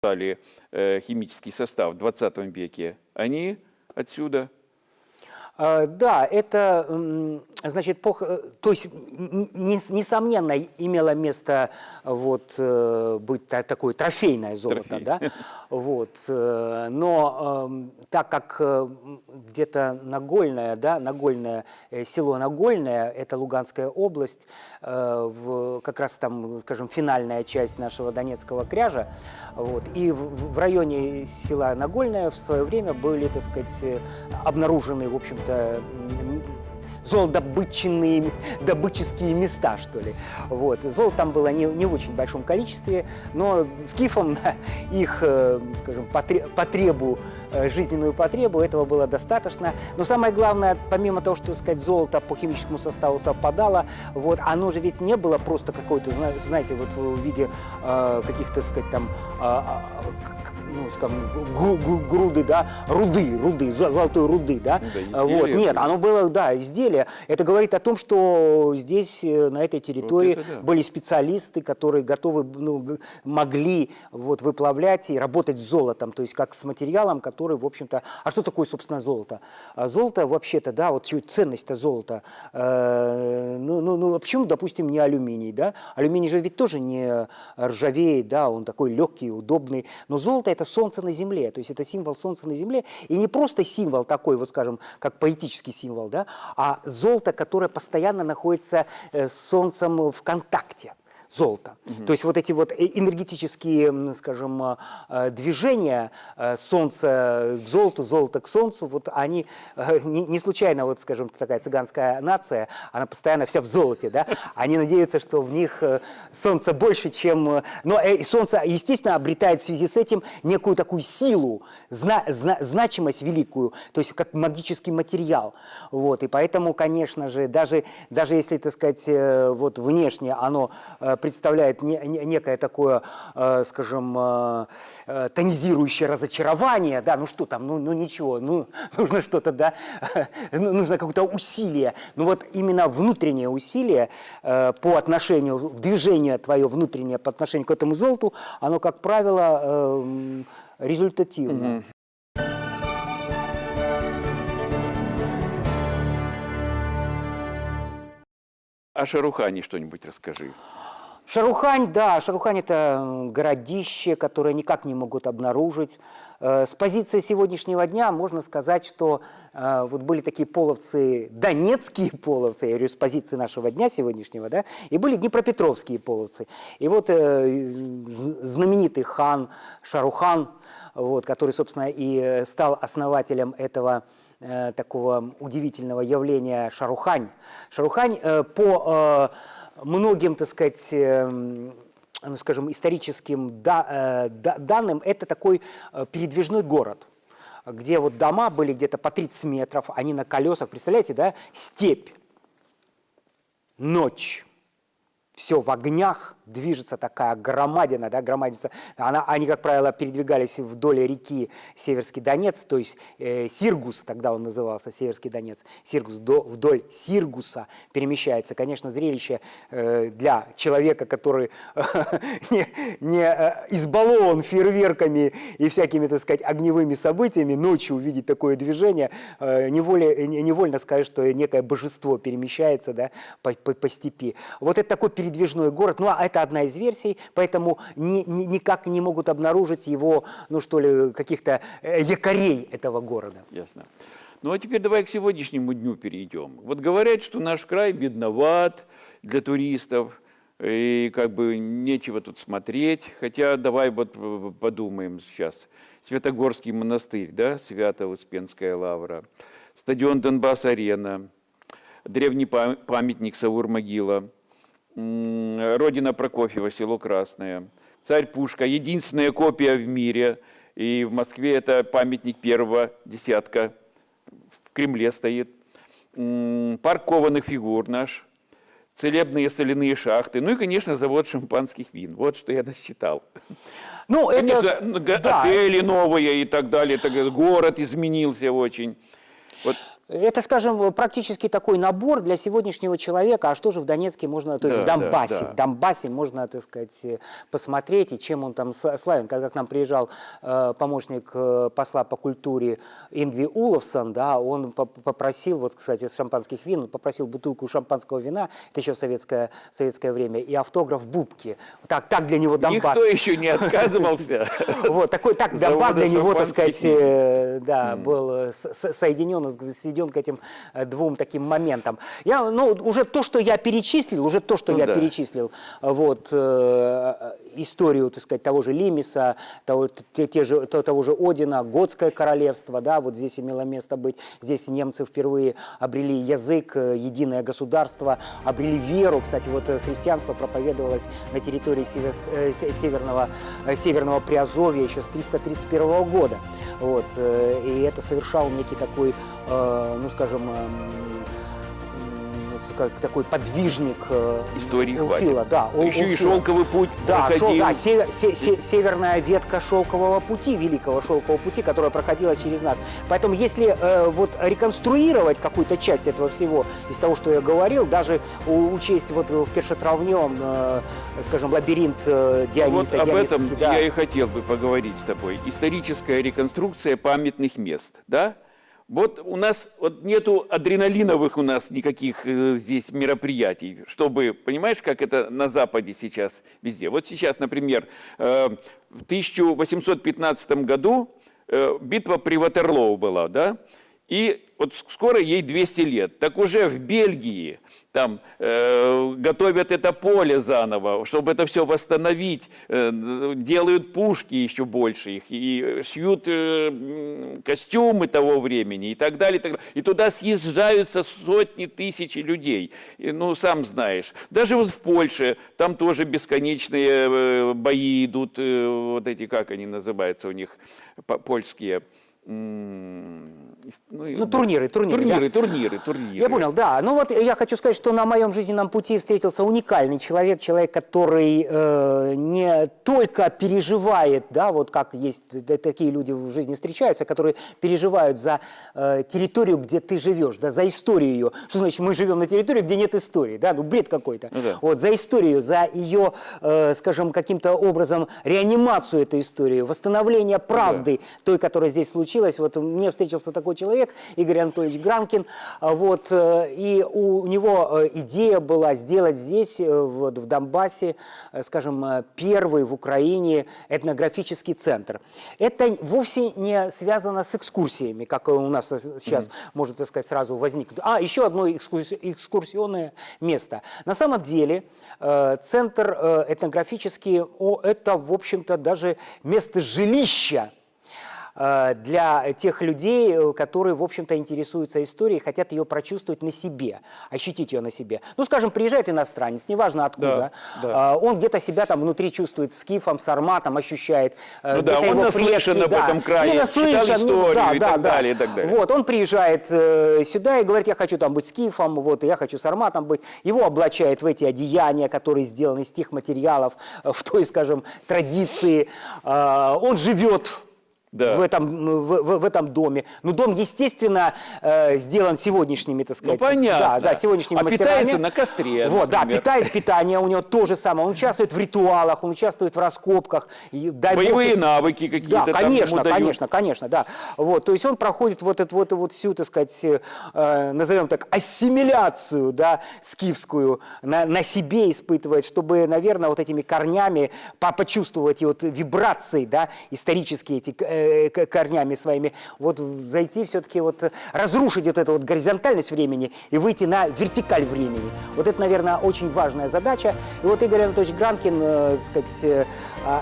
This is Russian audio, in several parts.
стали э, химический состав в 20 веке, они отсюда. А, Да, это, значит, пох- э, то есть, несомненно, имело место вот, э, быть та- такое трофейное золото, Трофей. да, вот, э, но эм, так как где-то Нагольное, да, Нагольное, село Нагольное, это Луганская область, в, как раз там, скажем, финальная часть нашего Донецкого кряжа, вот, и в, в районе села Нагольное в свое время были, так сказать, обнаружены, в общем-то, м, золотодобытченные добытческие места, что ли. Вот. Золота там было не, не в очень большом количестве, но скифам их, э, скажем, потре- потребу, э, жизненную потребу этого было достаточно. Но самое главное, помимо того, что, сказать, золото по химическому составу совпадало, вот, оно же ведь не было просто какое-то, зна- знаете, вот в виде э, каких-то, сказать, там, к- ну, скажем, гру- гру- груды, да, руды, руды, зо- золотой руды, да. Да, А, вот, нет, оно было, да, изделие. Это говорит о том, что здесь, э, на этой территории, это да. были специалисты, которые готовы, ну, могли вот выплавлять и работать с золотом, то есть как с материалом, который, в общем-то... А что такое, собственно, золото? А золото, вообще-то, да, вот ценность-то золота, э, ну, ну, ну, а почему, допустим, не алюминий, да? Алюминий же ведь тоже не ржавеет, да, он такой легкий, удобный, но золото – это солнце на земле, то есть это символ солнца на земле, и не просто символ такой, вот скажем, как поэтический символ, да, а золото, которое постоянно находится э, с солнцем в контакте золото. То есть вот эти вот э- энергетические, скажем, э, э, движения солнца к золоту, золото к солнцу, вот они не случайно, вот, скажем, такая цыганская нация, она постоянно вся в золоте, да, они надеются, что в них солнца больше, чем... Но солнце, естественно, обретает в связи с этим некую такую силу, зна- зна- значимость великую, то есть как магический материал. Вот, и поэтому, конечно же, даже, даже если, так сказать, вот внешне оно представляет не- не- некое такое, э, скажем, э, э, тонизирующее разочарование, да, ну что там, ну, ну ничего, ну нужно что-то, да, ну, нужно какое-то усилие. Ну вот именно внутреннее усилие по отношению, движение твое внутреннее по отношению к этому золоту, оно, как правило, эм, результативно. О Шарухане что-нибудь расскажи. Шарухань, да, Шарухань это городище, которое никак не могут обнаружить. Э, С позиции сегодняшнего дня можно сказать, что э, вот были такие половцы, донецкие половцы, я говорю, с позиции нашего дня сегодняшнего, да, и были днепропетровские половцы. И вот э, знаменитый хан Шарухан, вот, который, собственно, и стал основателем этого такого удивительного явления Шарухань. Шарухань по многим, так сказать, эм, ну, скажем, историческим э, да- данным, это такой э, передвижной город где вот дома были где-то по 30 метров, они на колесах, представляете, да, степь, ночь, все в огнях, движется такая громадина, да, громадица. Она, они, как правило, передвигались вдоль реки Северский Донец, то есть э, Сиргус, тогда он назывался Северский Донец, Сиргус до, вдоль Сиргуса перемещается. Конечно, зрелище э, для человека, который не, не э, избалован фейерверками и всякими, так сказать, огневыми событиями, ночью увидеть такое движение, э, неволе- не- невольно скажешь, что некое божество перемещается да, по, по- по степи. Вот это такой передвижной город, ну а это одна из версий, поэтому ни- ни- никак не могут обнаружить его, ну что ли, каких-то э, якорей этого города. Ясно. Ну а теперь давай к сегодняшнему дню перейдем. Вот говорят, что наш край бедноват для туристов, и как бы нечего тут смотреть. Хотя давай вот э, подумаем сейчас. Святогорский монастырь, да, Свято-Успенская лавра, стадион Донбасс-арена, древний пам- памятник Саур-могила, родина Прокофьева, село Красное, царь Пушка, единственная копия в мире, и в Москве это памятник первого десятка, в Кремле стоит, М, парк кованых фигур наш, целебные соляные шахты, ну и, конечно, завод шампанских вин. Вот что я насчитал. Ну, Конечно, это, да, отели новые и так далее, так город изменился очень. Вот Это, скажем, практически такой набор для сегодняшнего человека. А что же в Донецке можно, то есть Да, в да, Донбассе, да. в Донбассе можно, так сказать, э, посмотреть, и чем он там славен. Когда к нам приезжал э, помощник э, посла по культуре Ингви Уловсон, да, он по- попросил, вот, кстати, с шампанских вин, он попросил бутылку шампанского вина, это еще в советское, советское время, и автограф Бубки. Так, так для него Донбасс. Никто еще не отказывался. Вот, такой, так, Донбасс для него, так сказать, э, да, был э, соединен, сведен к этим э, двум таким моментам. Я, ну, уже то, что я перечислил, уже то, что Ну я да. перечислил, э, вот, э, историю, так сказать, того же Лимиса, того, те, те же, то- того же Одина, Готское королевство, да, вот здесь имело место быть, здесь немцы впервые обрели язык, э, единое государство, обрели веру, кстати, вот э, христианство проповедовалось на территории север- э, се- северного, э, северного Приазовья еще с 331 года, вот, э, и это совершал некий такой, э, ну, скажем, эм, вот как такой подвижник э, Истории Улфила, да, Ул- Еще и Улфила. шелковый путь Да, шел- проходил. да, север- се- се- северная ветка шелкового пути, великого шелкового пути, которая проходила через нас. Поэтому если э, вот реконструировать какую-то часть этого всего из того, что я говорил, даже у- учесть вот в Першетравнем, э, скажем, лабиринт э, Вот Диониса, об этом да. я и хотел бы поговорить с тобой. Историческая реконструкция памятных мест, да? Вот у нас вот нету адреналиновых у нас никаких э, здесь мероприятий, чтобы, понимаешь, как это на Западе сейчас везде. Вот сейчас, например, э, в 1815 году э, битва при Ватерлоу была, да? И вот скоро ей 200 лет. Так уже в Бельгии там э, готовят это поле заново, чтобы это все восстановить, э, делают пушки еще больше их, и шьют э, костюмы того времени и так далее. И, так далее. и туда съезжаются сотни тысяч людей. И, ну, сам знаешь. Даже вот в Польше, там тоже бесконечные э, бои идут, э, вот эти, как они называются у них, по- польские. И- Ну, турниры, турниры, Турниры, да. турниры, турниры. Я понял, да. Ну вот я хочу сказать, что на моем жизненном пути встретился уникальный человек, человек, который э, не только переживает, да, вот как есть такие люди в жизни встречаются, которые переживают за э, территорию, где ты живешь, да, за историю ее. Что значит, мы живем на территории, где нет истории, да, ну бред какой-то. Ну да. Вот за историю, за ее, э, скажем, каким-то образом реанимацию этой истории, восстановление правды той, которая здесь случилась. Вот мне встретился такой человек, Игорь Анатольевич Гранкин, а, вот, э, и у него э, идея была сделать здесь, э, вот, в Донбассе, скажем, первый в Украине этнографический центр. Это вовсе не связано с экскурсиями, как у нас сейчас может, так сказать, сразу возникнуть. А, еще одно экскурс- экскурсионное место. На самом деле, центр этнографический, это, в общем-то, даже место жилища для тех людей, э, которые, в общем-то, интересуются историей, хотят ее прочувствовать на себе, ощутить ее на себе. Ну, скажем, приезжает иностранец, неважно откуда, Да, да. э, он где-то себя там внутри чувствует скифом, сарматом, ощущает. э, Ну да, он наслышан предки, об да. этом крае, Ну, читал наслышан, ну, историю да, и да, так да. далее, и так далее. Вот, он приезжает э, сюда и говорит, я хочу там быть скифом, вот, я хочу сарматом быть. Его облачают в эти одеяния, которые сделаны из тех материалов, э, в той, скажем, традиции. Э, он живет Да. в, этом, в, в- в этом доме. Ну, дом, естественно, э, сделан сегодняшними, так сказать. Ну, понятно. Да, да, сегодняшними А мастерами. питается на костре, Вот, да, например. питает питание у него то же самое. Он участвует в ритуалах, он участвует в раскопках. И, дай бог, Боевые если- навыки какие-то да, там конечно, дают. конечно, конечно, да. Вот, то есть он проходит вот эту вот, вот всю, так сказать, э, назовем так, ассимиляцию, да, скифскую на, на себе испытывает, чтобы, наверное, вот этими корнями по- почувствовать и вот вибрации, да, исторические эти э, корнями своими, вот зайти все-таки вот э, разрушить вот эту вот горизонтальность времени и выйти на вертикаль времени. Вот это, наверное, очень важная задача. И вот Игорь Анатольевич Гранкин, э, так сказать, э,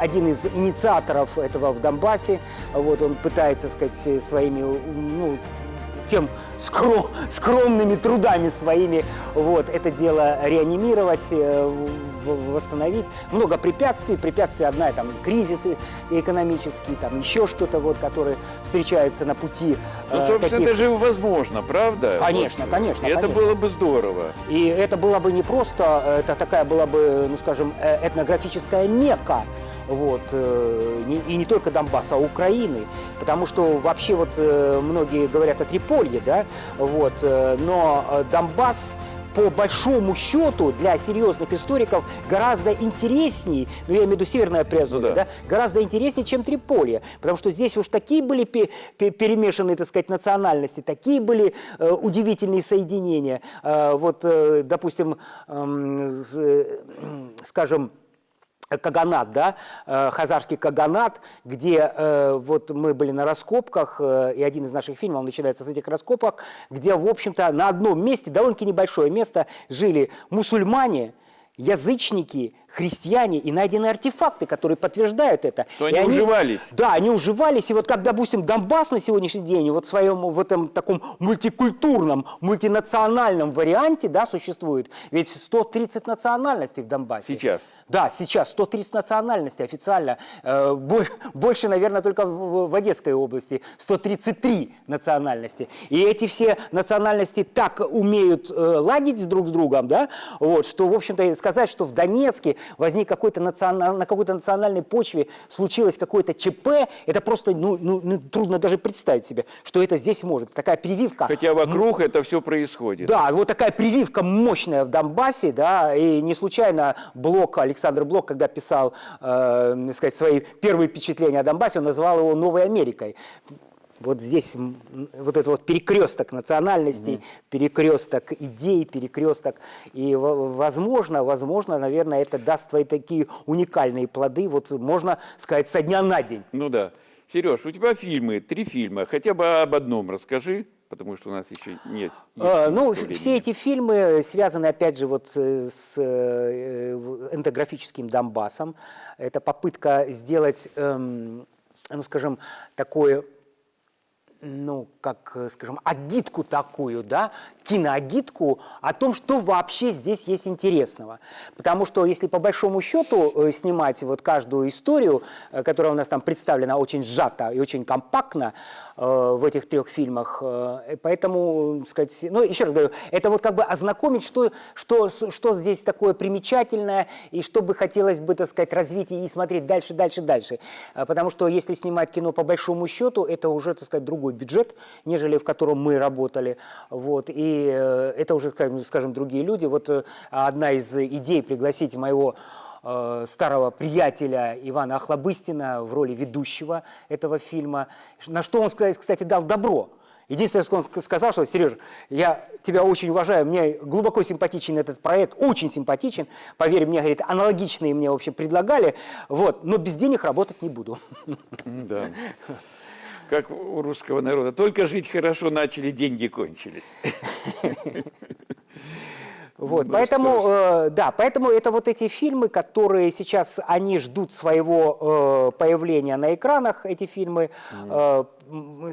один из инициаторов этого в Донбассе, вот он пытается, так сказать, э, своими, ну, тем скро- скромными трудами своими вот это дело реанимировать, э, восстановить. Много препятствий, препятствия одна, там кризисы экономические, там еще что-то вот, которые встречаются на пути. Ну, э, собственно, таких- это же возможно, правда? Конечно, Вот. конечно, И это конечно. было бы здорово. И это было бы не просто, это такая была бы, ну скажем, э, этнографическая мека. Вот, э, и не только Донбасса, а Украины, потому что вообще вот э, многие говорят о Триполье, да, вот, э, но э, Донбасс по большому счету для серьезных историков гораздо интересней, ну я имею в виду Северное Приазовье, Ну да. да, гораздо интереснее, чем Триполье, потому что здесь уж такие были пе- пе- перемешанные, так сказать, национальности, такие были э, удивительные соединения. Э, вот, э, допустим, с- э, скажем, Каганат, да, э, Хазарский Каганат, где э, вот мы были на раскопках, э, и один из наших фильмов начинается с этих раскопок, где, в общем-то, на одном месте, довольно-таки небольшое место, жили мусульмане, язычники, христиане и найдены артефакты, которые подтверждают это. Что И они уживались. Да, они уживались, и вот как, допустим, Донбасс на сегодняшний день, вот в своем в этом таком мультикультурном, мультинациональном варианте, да, существует, ведь 130 национальностей в Донбассе. Сейчас. Да, сейчас 130 национальностей официально. Э, бо- Больше, наверное, только в в Одесской области. 133 национальности. И эти все национальности так умеют э, ладить друг с другом, да, вот, что, в общем-то, сказать, что в Донецке возник какой-то национа- на какой-то национальной почве случилось какое-то ЧП, это просто ну, ну, ну, трудно даже представить себе, что это здесь может. Такая прививка. Хотя вокруг это все происходит. Да, вот такая прививка мощная в Донбассе, да, и не случайно Блок, Александр Блок, когда писал, э, сказать, свои первые впечатления о Донбассе, он назвал его «Новой Америкой». Вот здесь вот этот вот перекресток национальностей, перекресток идей, перекресток. И, во- возможно, возможно, наверное, это даст свои такие уникальные плоды, вот можно сказать, со дня на день. Ну да. Сереж, у тебя фильмы, три фильма. Хотя бы об одном расскажи, потому что у нас еще нет. А, Ну, времени. все эти фильмы связаны, опять же, вот э, с э, этнографическим Донбассом. Это попытка сделать, эм, ну, скажем, такое ну, как, э, скажем, агитку такую, да, киноагитку о том, что вообще здесь есть интересного. Потому что если по большому счету э, снимать вот каждую историю, э, которая у нас там представлена очень сжато и очень компактно э, в этих трех фильмах, э, поэтому, сказать, ну, еще раз говорю, это вот как бы ознакомить, что, что, что здесь такое примечательное и что бы хотелось бы, так сказать, развить и смотреть дальше, дальше, дальше. Потому что если снимать кино по большому счету, это уже, так сказать, другой бюджет, нежели в котором мы работали. Вот. И э, это уже, скажем, другие люди. Вот э, одна из идей пригласить моего э, старого приятеля Ивана Охлобыстина в роли ведущего этого фильма, на что он, кстати, дал добро. Единственное, что он ск- сказал, что, Сереж, я тебя очень уважаю, мне глубоко симпатичен этот проект, очень симпатичен, поверь мне, говорит, аналогичные мне, в общем, предлагали, вот, но без денег работать не буду. Да. Как у русского народа. Только жить хорошо начали, деньги кончились. Вот, Ну, поэтому, э, да, поэтому это вот эти фильмы, которые сейчас, они ждут своего э, появления на экранах, эти фильмы. Э, м,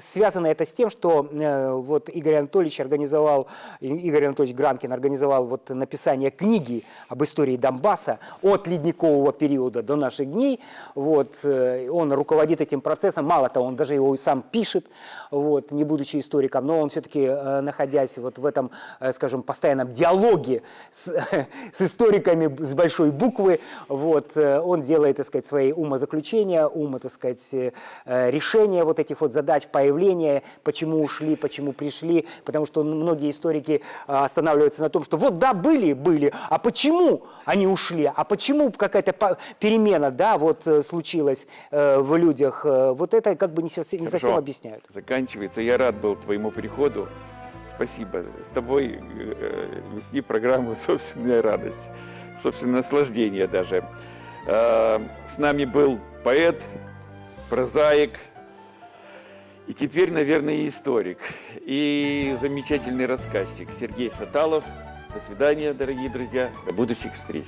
связано это с тем, что э, вот Игорь Анатольевич организовал, Игорь Анатольевич Гранкин организовал вот написание книги об истории Донбасса от ледникового периода до наших дней. Вот, э, он руководит этим процессом, мало того, он даже его сам пишет, вот, не будучи историком, но он все-таки, находясь вот в этом, э, скажем, постоянном диалоге с, с историками с большой буквы, вот, э, он делает, так сказать, свои умозаключения, ума, так сказать, э, э, решения вот этих вот задач, появления, почему ушли, почему пришли, потому что многие историки э, останавливаются на том, что вот да, были, были, а почему они ушли, а почему какая-то перемена, да, вот э, случилась э, в людях, э, вот это как бы не совсем, не совсем объясняют. Заканчивается. Я рад был твоему приходу. Спасибо. С тобой вести программу «Собственная радость», собственное наслаждение даже. Э, С нами был поэт, прозаик, и теперь, наверное, и историк, и замечательный рассказчик Сергей Шаталов. До свидания, дорогие друзья. До будущих встреч.